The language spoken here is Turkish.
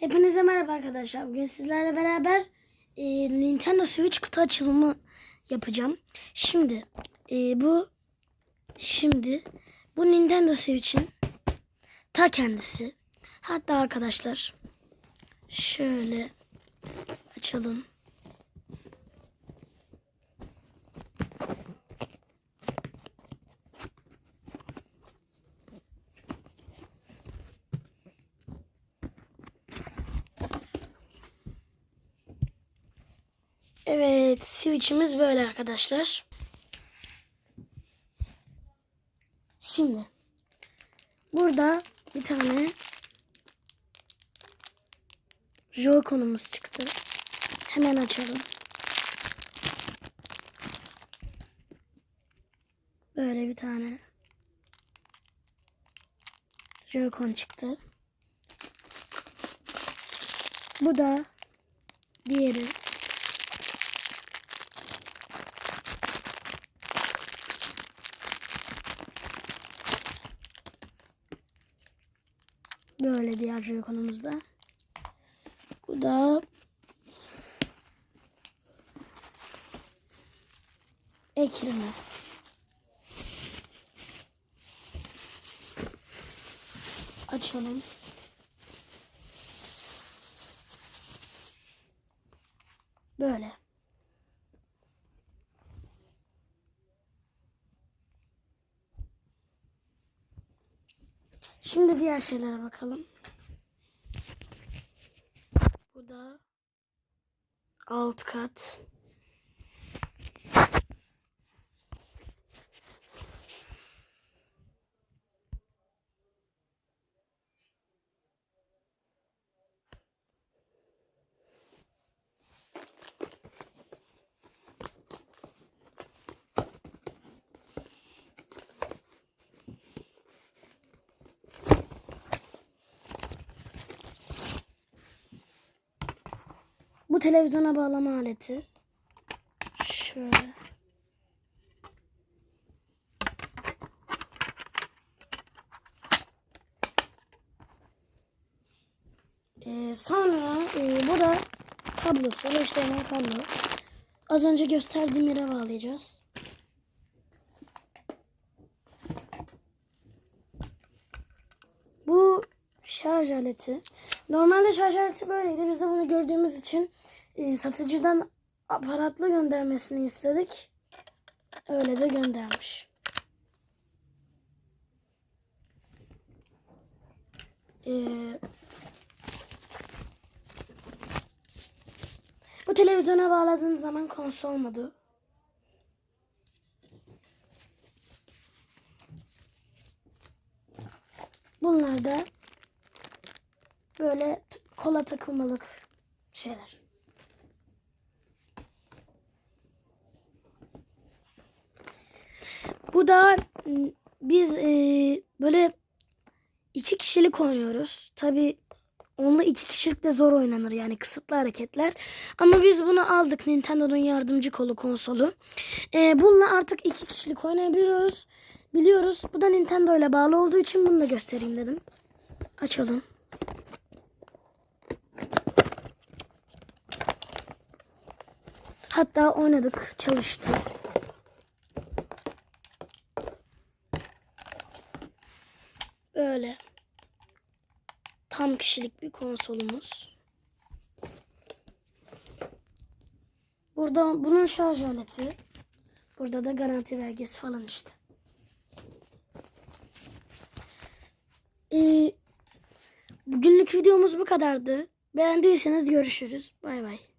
Hepinize merhaba arkadaşlar. Bugün sizlerle beraber e, Nintendo Switch kutu açılımı yapacağım. Şimdi e, bu şimdi bu Nintendo Switch'in ta kendisi. Hatta arkadaşlar şöyle açalım. Evet, switch'imiz böyle arkadaşlar. Şimdi burada bir tane Joy-Con'umuz çıktı. Hemen açalım. Böyle bir tane Joy-Con çıktı. Bu da diğeri. Böyle diğer Joy-Con'umuzda. Bu da ekleme. Açalım. Böyle. Şimdi diğer şeylere bakalım. Bu da alt kat. Televizyona bağlama aleti. Şöyle. Ee, sonra e, bu da kablosu. HDMI kablo. Az önce gösterdiğim yere bağlayacağız. Bu şarj aleti. Normalde şarj aleti böyleydi. Biz de bunu gördüğümüz için e, satıcıdan aparatlı göndermesini istedik. Öyle de göndermiş. Ee, bu televizyona bağladığınız zaman konsol modu. Bunlar da böyle kola takılmalık şeyler. Bu da biz e, böyle iki kişilik oynuyoruz. Tabi onunla iki kişilik de zor oynanır yani kısıtlı hareketler. Ama biz bunu aldık Nintendo'nun yardımcı kolu konsolu. E, bununla artık iki kişilik oynayabiliyoruz. Biliyoruz. Bu da Nintendo ile bağlı olduğu için bunu da göstereyim dedim. Açalım. Hatta oynadık, çalıştı. Böyle. Tam kişilik bir konsolumuz. Burada bunun şarj aleti. Burada da garanti belgesi falan işte. Ee, bugünlük videomuz bu kadardı. Beğendiyseniz görüşürüz. Bay bay.